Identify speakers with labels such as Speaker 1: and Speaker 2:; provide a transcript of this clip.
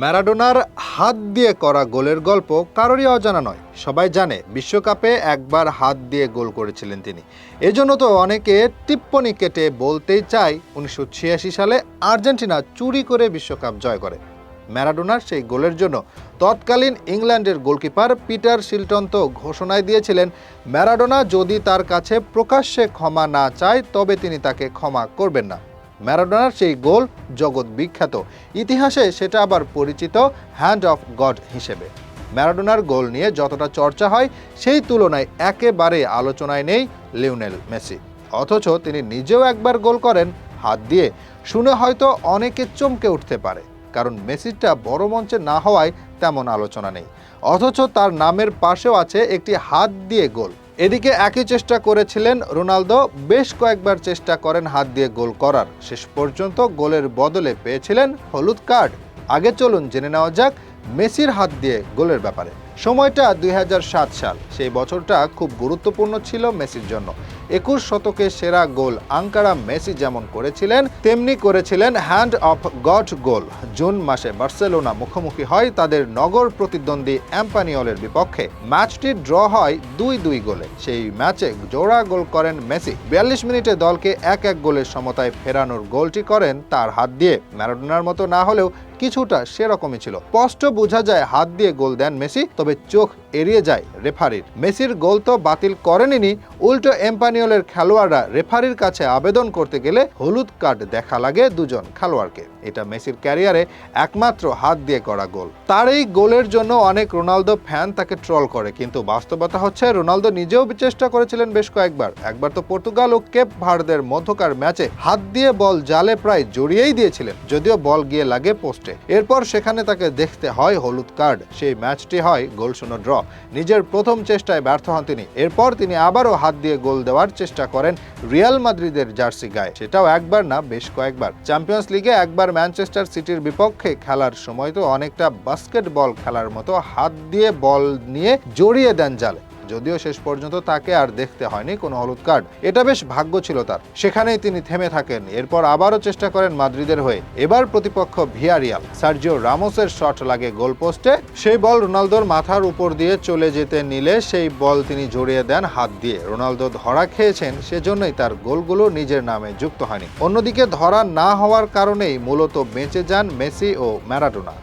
Speaker 1: ম্যারাডোনার হাত দিয়ে করা গোলের গল্প কারোরই অজানা নয়। সবাই জানে, বিশ্বকাপে একবার হাত দিয়ে গোল করেছিলেন তিনি। এজন্য তো অনেকে টিপ্পনি কেটে বলতেই চায়, উনিশশো সালে আর্জেন্টিনা চুরি করে বিশ্বকাপ জয় করে। ম্যারাডোনার সেই গোলের জন্য তৎকালীন ইংল্যান্ডের গোলকিপার পিটার শিলটন তো ঘোষণায় দিয়েছিলেন, ম্যারাডোনা যদি তার কাছে প্রকাশ্যে ক্ষমা না চায়, তবে তিনি তাকে ক্ষমা করবেন না। ম্যারাডোনার সেই গোল জগৎ বিখ্যাত। ইতিহাসে সেটা আবার পরিচিত হ্যান্ড অফ গড হিসেবে। ম্যারাডোনার গোল নিয়ে যতটা চর্চা হয়, সেই তুলনায় একেবারে আলোচনায় নেই লিওনেল মেসি। অথচ তিনি নিজেও একবার গোল করেন, হাত দিয়ে। শুনে হয়তো অনেকে চমকে উঠতে পারে, কারণ মেসিটা বড় মঞ্চে না হওয়ায় তেমন আলোচনা নেই। অথচ তার নামের পাশেও আছে একটি হাত দিয়ে গোল। এদিকে একই চেষ্টা করেছিলেন রোনালদো, বেশ কয়েকবার চেষ্টা করেন হাত দিয়ে গোল করার। শেষ পর্যন্ত গোলের বদলে পেয়েছিলেন হলুদ কার্ড। আগে চলুন জেনে নেওয়া যাক মেসির হাত দিয়ে গোলের ব্যাপারে। সময়টা দুই হাজার সাত সাল। সেই বছরটা খুব গুরুত্বপূর্ণ ছিল মেসির জন্য। একুশ শতকে সেরা গোল আঙ্কারা মেসি যেমন করেছিলেন, তেমনি করেছিলেন hand of God goal June মাসে বার্সেলোনা মুখোমুখি হয় তাদের নগর প্রতিদ্বন্দ্বী অ্যাম্পানিওলের বিপক্ষে। ম্যাচটি ড্র হয় দুই দুই গোলে। সেই ম্যাচে জোড়া গোল করেন মেসি। বিয়াল্লিশ মিনিটে দলকে এক এক গোলের সমতায় ফেরানোর গোলটি করেন তার হাত দিয়ে। ম্যারাডোনার মতো না হলেও কিছুটা সেরকমই ছিল। স্পষ্ট বোঝা যায় হাত দিয়ে গোল দেন মেসি তবে চোখ এড়িয়ে যায় রেফারির। মেসির গোল তো বাতিল করেনি উল্টো এম্পানিওলের খেলোয়াড়রা। রেফারির কাছে আবেদন করতে গেলে হলুদ কার্ড দেখা লাগে দুজন খেলোয়াড়কে। এটা মেসির ক্যারিয়ারে একমাত্র হাত দিয়ে করা গোল। তার এই গোলের জন্য অনেক রোনালদো ফ্যান তাকে ট্রল করে, কিন্তু বাস্তবতা হচ্ছে রোনালদো নিজেও চেষ্টা করেছিলেন বেশ কয়েকবার। একবার তো পর্তুগাল ও কেপ ভারদের মধ্যকার ম্যাচে হাত দিয়ে বল জালে প্রায় জড়িয়েই দিয়েছিলেন, যদিও বল গিয়ে লাগে পোস্টে। এরপর সেখানে তাকে দেখতে হয় হলুদ কার্ড। সেই ম্যাচটি হয় গোল শূন্য ড্র। নিজের প্রথম চেষ্টায় ব্যর্থ হন তিনি। এরপর তিনি আবারও হাত দিয়ে গোল দেওয়ার চেষ্টা করেন রিয়াল মাদ্রিদের জার্সি গায়ে। সেটাও একবার না, বেশ কয়েকবার। চ্যাম্পিয়ন্স লিগে একবার ম্যানচেস্টার সিটির বিপক্ষে খেলার সময় তো অনেকটা বাস্কেটবল খেলার মতো হাত দিয়ে বল নিয়ে জড়িয়ে দেন জালে। যদিও শেষ পর্যন্ত তাকে আর দেখতে হয়নি কোনো হলুদ কার্ড। এটা বেশ ভাগ্য ছিল তার। সেখানেই তিনি থেমে থাকেন। এরপর আবারও চেষ্টা করেন মাদ্রিদের হয়ে। এবার প্রতিপক্ষ ভিয়ারিয়াল, সার্জিও রামোসের শট লাগে গোল পোস্টে। সেই বল রোনালদোর মাথার উপর দিয়ে চলে যেতে নিলে সেই বল তিনি জড়িয়ে দেন হাত দিয়ে। রোনালদো ধরা খেয়েছেন, সেজন্যই তার গোলগুলো নিজের নামে যুক্ত হয়নি। অন্যদিকে ধরা না হওয়ার কারণেই মূলত বেঁচে যান মেসি ও ম্যারাডোনা।